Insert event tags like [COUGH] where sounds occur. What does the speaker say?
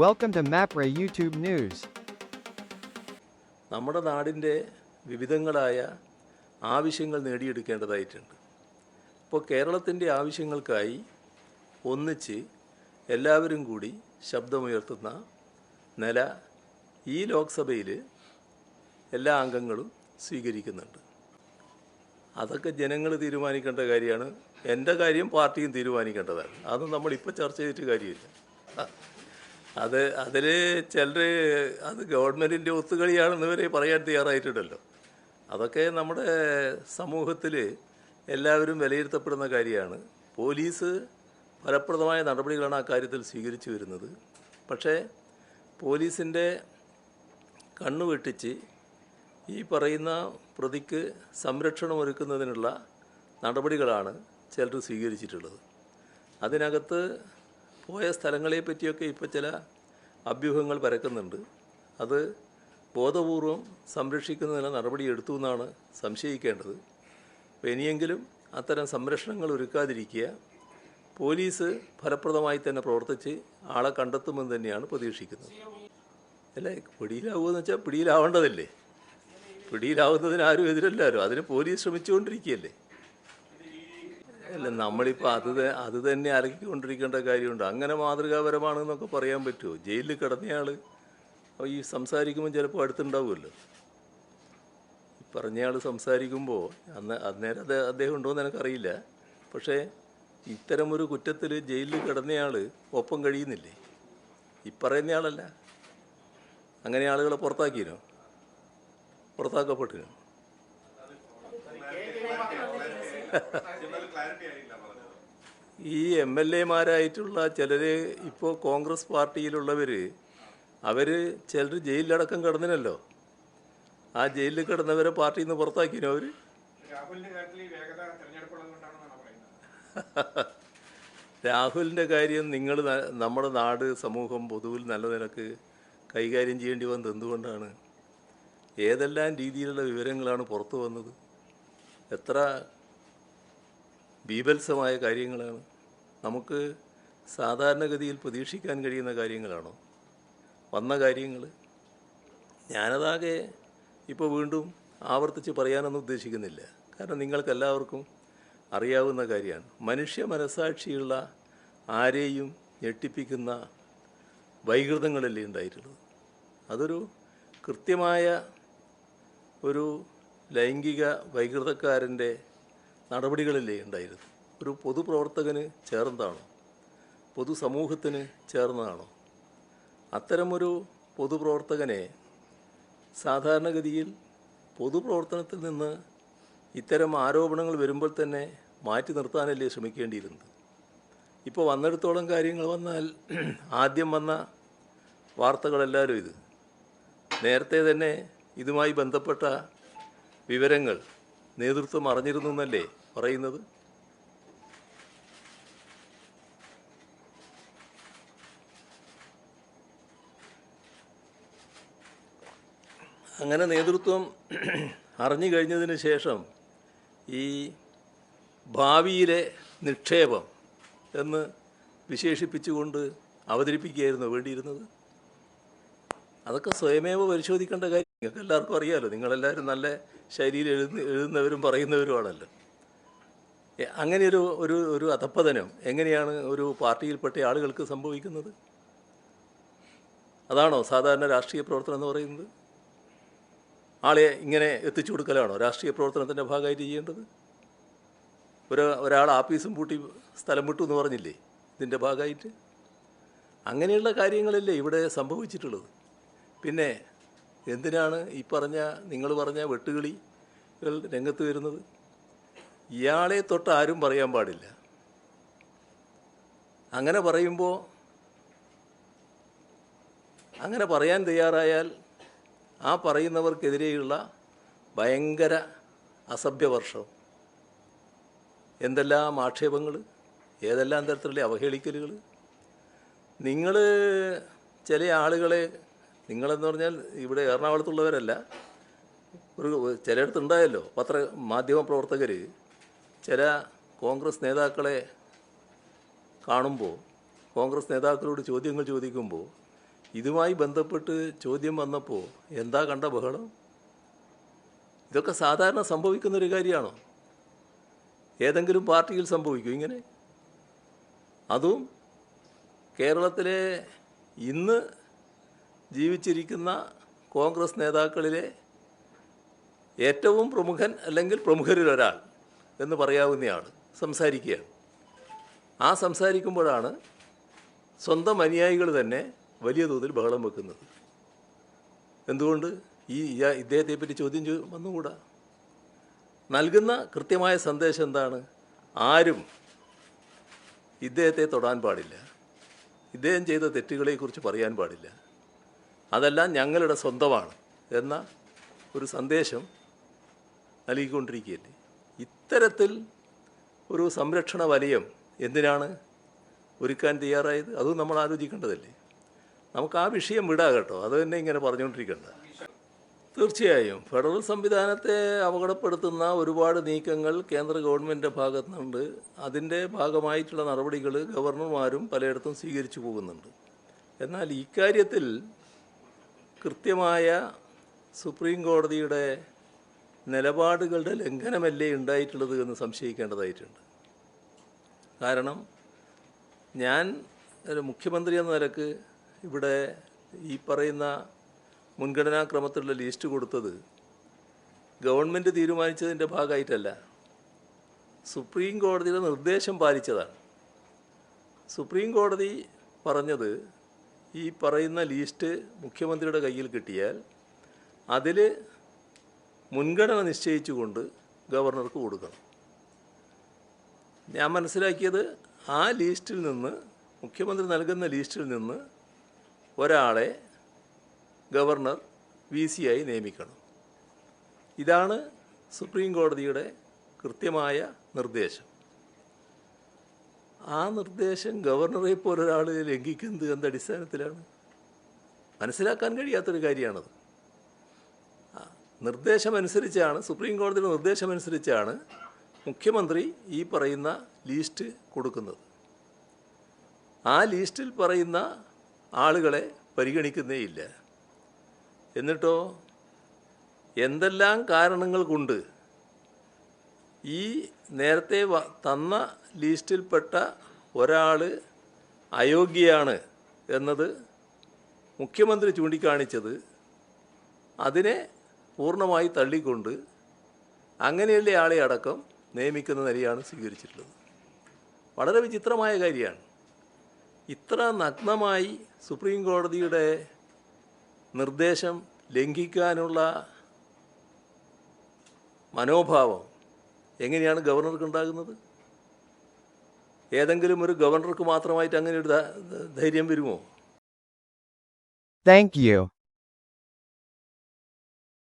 Welcome to MAPRA YouTube news നമ്മുടെ നാടിന്റെ വിവിധങ്ങളായ ആവശ്യങ്ങൾ നേടിയെടുക്കേണ്ടതായിട്ടുണ്ട്. ഇപ്പോൾ കേരളത്തിന്റെ ആവശ്യങ്ങൾക്കായി ഒന്നിച്ച് എല്ലാവരും കൂടി ശബ്ദമുയർത്തുന്ന നില ഈ ലോക്സഭയിൽ എല്ലാ അംഗങ്ങളും സ്വീകരിക്കുന്നുണ്ട്. അതൊക്കെ ജനങ്ങൾ തീരുമാനിക്കേണ്ട കാര്യമാണ്. എന്റെ കാര്യം പാർട്ടിയും തീരുമാനിക്കേണ്ടതാണ്. അത് നമ്മളിപ്പോൾ ചർച്ച ചെയ്തിട്ട് കാര്യമില്ല. അത് അതിൽ ചിലർ അത് ഗവൺമെന്റിന്റെ ഒത്തുകളിയാണെന്ന് വരെ പറയാൻ തയ്യാറായിട്ടുണ്ടല്ലോ. അതൊക്കെ നമ്മുടെ സമൂഹത്തിൽ എല്ലാവരും വിലയിരുത്തപ്പെടുന്ന കാര്യമാണ്. പോലീസ് ഫലപ്രദമായ നടപടികളാണ് ആ കാര്യത്തിൽ സ്വീകരിച്ചു വരുന്നത്. പക്ഷേ പോലീസിന്റെ കണ്ണു വെട്ടിച്ച് ഈ പറയുന്ന പ്രതിക്ക് സംരക്ഷണം ഒരുക്കുന്നതിനുള്ള നടപടികളാണ് ചിലർ സ്വീകരിച്ചിട്ടുള്ളത്. അതിനകത്ത് പോയ സ്ഥലങ്ങളെ പറ്റിയൊക്കെ ഇപ്പോൾ ചില അഭ്യൂഹങ്ങൾ പരക്കുന്നുണ്ട്. അത് ബോധപൂർവം സംരക്ഷിക്കുന്നതിന് നടപടി എടുത്തു എന്നാണ് സംശയിക്കേണ്ടത്. അപ്പോൾ ഇനിയെങ്കിലും അത്തരം സംരക്ഷണങ്ങൾ ഒരുക്കാതിരിക്കുക പോലീസ് ഫലപ്രദമായി തന്നെ പ്രവർത്തിച്ച് ആളെ കണ്ടെത്തുമെന്ന് തന്നെയാണ് പ്രതീക്ഷിക്കുന്നത്. അല്ല? പിടിയിലാവുമെന്ന് വെച്ചാൽ പിടിയിലാവേണ്ടതല്ലേ? പിടിയിലാവുന്നതിന് ആരും എതിരല്ലാരോ? അതിന് പോലീസ് ശ്രമിച്ചുകൊണ്ടിരിക്കുകയല്ലേ? അല്ല നമ്മളിപ്പോൾ അത് അത് തന്നെ അലക്കിക്കൊണ്ടിരിക്കേണ്ട കാര്യമുണ്ട്. അങ്ങനെ മാതൃകാപരമാണെന്നൊക്കെ പറയാൻ പറ്റുമോ? ജയിലിൽ കിടന്നയാൾ ഈ സംസാരിക്കുമ്പോൾ ചിലപ്പോൾ അടുത്തുണ്ടാവുമല്ലോ. പറഞ്ഞയാൾ സംസാരിക്കുമ്പോൾ അന്ന് അന്നേരം അത് അദ്ദേഹം ഉണ്ടോയെന്ന് എനിക്കറിയില്ല. പക്ഷേ ഇത്തരമൊരു കുറ്റത്തിൽ ജയിലിൽ കിടന്നയാൾ ഒപ്പം കഴിയുന്നില്ലേ? ഈ പറയുന്നയാളല്ല. അങ്ങനെ ആളുകളെ പുറത്താക്കിനോ? പുറത്താക്കപ്പെട്ടിനോ? ഈ എം എൽ എമാരായിട്ടുള്ള ചിലർ ഇപ്പോൾ കോൺഗ്രസ് പാർട്ടിയിലുള്ളവർ അവർ ചിലർ ജയിലിലടക്കം കിടന്നിനല്ലോ. ആ ജയിലിൽ കിടന്നവരെ പാർട്ടിയിൽ നിന്ന് പുറത്താക്കിനോ അവർ രാഹുലിന്റെ [LAUGHS] കാര്യം നിങ്ങൾ നമ്മുടെ നാട് സമൂഹം പൊതുവിൽ നല്ല നിലയ്ക്ക് കൈകാര്യം ചെയ്യേണ്ടി വന്നത് എന്തുകൊണ്ടാണ്? ഏതെല്ലാം രീതിയിലുള്ള വിവരങ്ങളാണ് പുറത്തു വന്നത്? എത്ര ബീഭത്സമായ കാര്യങ്ങളാണ്. നമുക്ക് സാധാരണഗതിയിൽ പ്രതീക്ഷിക്കാൻ കഴിയുന്ന കാര്യങ്ങളാണോ? വന്ന കാര്യങ്ങൾ ഞാനതാകെ ഇപ്പോൾ വീണ്ടും ആവർത്തിച്ച് പറയാനൊന്നും ഉദ്ദേശിക്കുന്നില്ല. കാരണം നിങ്ങൾക്കെല്ലാവർക്കും അറിയാവുന്ന കാര്യമാണ്. മനുഷ്യ മനസാക്ഷിയുള്ള ആരെയും ഞെട്ടിപ്പിക്കുന്ന വൈകൃതങ്ങളല്ലേ ഉണ്ടായിട്ടുള്ളത്? അതൊരു കൃത്യമായ ഒരു ലൈംഗിക വൈകൃതക്കാരന്റെ നടപടികളല്ലേ ഉണ്ടായിരുന്നു. ഒരു പൊതുപ്രവർത്തകന് ചേർന്നതാണോ? പൊതുസമൂഹത്തിന് ചേർന്നതാണോ? അത്തരമൊരു പൊതുപ്രവർത്തകനെ സാധാരണഗതിയിൽ പൊതുപ്രവർത്തനത്തിൽ നിന്ന് ഇത്തരം ആരോപണങ്ങൾ വരുമ്പോൾ തന്നെ മാറ്റി നിർത്താനല്ലേ ശ്രമിക്കേണ്ടിയിരുന്നത്? ഇപ്പോൾ വന്നിടത്തോളം കാര്യങ്ങൾ വന്നാൽ ആദ്യം വന്ന വാർത്തകളെല്ലാവരും ഇത്. നേരത്തെ തന്നെ ഇതുമായി ബന്ധപ്പെട്ട വിവരങ്ങൾ നേതൃത്വം അറിഞ്ഞിരുന്നു എന്നല്ലേ പറയുന്നത്? അങ്ങനെ നേതൃത്വം അറിഞ്ഞു കഴിഞ്ഞതിന് ശേഷം ഈ ഭാവിയിലെ നിക്ഷേപം എന്ന് വിശേഷിപ്പിച്ചുകൊണ്ട് അവതരിപ്പിക്കുകയായിരുന്നു വേണ്ടിയിരുന്നത്. അതൊക്കെ സ്വയമേവ പരിശോധിക്കേണ്ട കാര്യം. നിങ്ങൾക്ക് എല്ലാവർക്കും അറിയാമല്ലോ നിങ്ങളെല്ലാവരും നല്ല ശൈലിയിൽ എഴുതുന്ന എഴുതുന്നവരും പറയുന്നവരുമാണല്ലോ. അങ്ങനെയൊരു ഒരു ഒരു അധപ്പതനം എങ്ങനെയാണ് ഒരു പാർട്ടിയിൽപ്പെട്ട ആളുകൾക്ക് സംഭവിക്കുന്നത്? അതാണോ സാധാരണ രാഷ്ട്രീയ പ്രവർത്തനം എന്ന് പറയുന്നത്? ആളെ ഇങ്ങനെ എത്തിച്ചു കൊടുക്കലാണോ രാഷ്ട്രീയ പ്രവർത്തനത്തിന്റെ ഭാഗമായിട്ട് ചെയ്യേണ്ടത്? ഒരു ഒരാൾ ആഫീസും പൂട്ടി സ്ഥലം വിട്ടു എന്ന് പറഞ്ഞില്ലേ ഇതിന്റെ ഭാഗമായിട്ട്? അങ്ങനെയുള്ള കാര്യങ്ങളല്ലേ ഇവിടെ സംഭവിച്ചിട്ടുള്ളത്. പിന്നെ എന്തിനാണ് ഈ പറഞ്ഞ നിങ്ങൾ പറഞ്ഞ വെട്ടുകിളികൾ രംഗത്ത് വരുന്നത്? ഇയാളെ തൊട്ട് ആരും പറയാൻ പാടില്ല. അങ്ങനെ പറയുമ്പോൾ അങ്ങനെ പറയാൻ തയ്യാറായാൽ ആ പറയുന്നവർക്കെതിരെയുള്ള ഭയങ്കര അസഭ്യവർഷം. എന്തെല്ലാം ആക്ഷേപങ്ങൾ ഏതെല്ലാം തരത്തിലുള്ള അവഹേളിക്കലുകൾ. നിങ്ങൾ ചില ആളുകളെ നിങ്ങളെന്ന് പറഞ്ഞാൽ ഇവിടെ എറണാകുളത്തുള്ളവരല്ല ഒരു ചിലയിടത്തുണ്ടായല്ലോ. പത്ര മാധ്യമ പ്രവർത്തകർ ചില കോൺഗ്രസ് നേതാക്കളെ കാണുമ്പോൾ കോൺഗ്രസ് നേതാക്കളോട് ചോദ്യങ്ങൾ ചോദിക്കുമ്പോൾ ഇതുമായി ബന്ധപ്പെട്ട് ചോദ്യം വന്നപ്പോൾ എന്താ കണ്ട ബഹളം? ഇതൊക്കെ സാധാരണ സംഭവിക്കുന്ന ഒരു കാര്യമാണോ? ഏതെങ്കിലും പാർട്ടിയിൽ സംഭവിക്കും ഇങ്ങനെ? അതും കേരളത്തിലെ ഇന്ന് ജീവിച്ചിരിക്കുന്ന കോൺഗ്രസ് നേതാക്കളിലെ ഏറ്റവും പ്രമുഖൻ അല്ലെങ്കിൽ പ്രമുഖരിൽ ഒരാൾ എന്ന് പറയാവുന്നയാൾ സംസാരിക്കുകയാണ് ആ സംസാരിക്കുമ്പോഴാണ് സ്വന്തം അനുയായികൾ തന്നെ വലിയ തോതിൽ ബഹളം വെക്കുന്നത്. എന്തുകൊണ്ട്? ഈ ഇദ്ദേഹത്തെ ഇദ്ദേഹത്തെപ്പറ്റി ചോദ്യം വന്നുകൂടാ? നൽകുന്ന കൃത്യമായ സന്ദേശം എന്താണ്? ആരും ഇദ്ദേഹത്തെ തൊടാൻ പാടില്ല. ഇദ്ദേഹം ചെയ്ത തെറ്റുകളെക്കുറിച്ച് പറയാൻ പാടില്ല. അതെല്ലാം ഞങ്ങളുടെ സ്വന്തമാണ് എന്ന ഒരു സന്ദേശം നൽകിക്കൊണ്ടിരിക്കുകയല്ലേ? ഇത്തരത്തിൽ ഒരു സംരക്ഷണ വലയം എന്തിനാണ് ഒരുക്കാൻ തയ്യാറായത്? അതും നമ്മൾ ആലോചിക്കേണ്ടതല്ലേ? നമുക്ക് ആ വിഷയം വിടാ കേട്ടോ. അത് തന്നെ ഇങ്ങനെ പറഞ്ഞുകൊണ്ടിരിക്കേണ്ട. തീർച്ചയായും ഫെഡറൽ സംവിധാനത്തെ അപകടപ്പെടുത്തുന്ന ഒരുപാട് നീക്കങ്ങൾ കേന്ദ്ര ഗവൺമെന്റിന്റെ ഭാഗത്തു നിന്നുണ്ട് അതിന്റെ ഭാഗമായിട്ടുള്ള നടപടികൾ ഗവർണർമാരും പലയിടത്തും സ്വീകരിച്ചു പോകുന്നുണ്ട്. എന്നാൽ ഇക്കാര്യത്തിൽ കൃത്യമായ സുപ്രീം കോടതിയുടെ നിലപാടുകളുടെ ലംഘനമല്ലേ ഉണ്ടായിട്ടുള്ളത് എന്ന് സംശയിക്കേണ്ടതായിട്ടുണ്ട്. കാരണം ഞാൻ ഒരു മുഖ്യമന്ത്രി എന്ന നിലയ്ക്ക് ഇവിടെ ഈ പറയുന്ന മുൻഗണനാക്രമത്തിലുള്ള ലിസ്റ്റ് കൊടുത്തത് ഗവൺമെന്റ് തീരുമാനിച്ചതിന്റെ ഭാഗമായിട്ടല്ല. സുപ്രീം കോടതിയുടെ നിർദ്ദേശം പാലിച്ചതാണ്. സുപ്രീം കോടതി പറഞ്ഞത് ഈ പറയുന്ന ലിസ്റ്റ് മുഖ്യമന്ത്രിയുടെ കയ്യിൽ കിട്ടിയാൽ അതിൽ മുൻഗണന നിശ്ചയിച്ചുകൊണ്ട് ഗവർണർക്ക് കൊടുക്കണം. ഞാൻ മനസ്സിലാക്കിയത് ആ ലിസ്റ്റിൽ നിന്ന് മുഖ്യമന്ത്രി നൽകുന്ന ലിസ്റ്റിൽ നിന്ന് ഒരാളെ ഗവർണർ വി സി ആയി നിയമിക്കണം. ഇതാണ് സുപ്രീം കോടതിയുടെ കൃത്യമായ നിർദ്ദേശം. ആ നിർദ്ദേശം ഗവർണറെ പോലൊരാൾ ലംഘിക്കുന്നത് എന്ത് അടിസ്ഥാനത്തിലാണ്? മനസ്സിലാക്കാൻ കഴിയാത്തൊരു കാര്യമാണത്. നിർദ്ദേശമനുസരിച്ചാണ് സുപ്രീം കോടതിയുടെ നിർദ്ദേശമനുസരിച്ചാണ് മുഖ്യമന്ത്രി ഈ പറയുന്ന ലീസ്റ്റ് കൊടുക്കുന്നത്. ആ ലീസ്റ്റിൽ പറയുന്ന ആളുകളെ പരിഗണിക്കുന്നേ ഇല്ല. എന്നിട്ടോ എന്തെല്ലാം കാരണങ്ങൾ കൊണ്ട് ഈ നേരത്തെ തന്ന ലിസ്റ്റിൽപ്പെട്ട ഒരാൾ അയോഗ്യയാണ് എന്നത് മുഖ്യമന്ത്രി ചൂണ്ടിക്കാണിച്ചത് അതിനെ പൂർണമായി തള്ളിക്കൊണ്ട് അങ്ങനെയുള്ള ആളെ അടക്കം നിയമിക്കുന്ന നിലയാണ് സ്വീകരിച്ചിട്ടുള്ളത്. വളരെ വിചിത്രമായ കാര്യമാണ്. ഇത്ര നഗ്നമായി സുപ്രീം കോടതിയുടെ നിർദ്ദേശം ലംഘിക്കാനുള്ള മനോഭാവം എങ്ങനെയാണ് ഗവർണർക്ക് ഉണ്ടാകുന്നത്? ഏതെങ്കിലും ഒരു ഗവർണർക്ക് മാത്രമായിട്ട് അങ്ങനെ ഒരു ധൈര്യം വരുമോ? Thank you.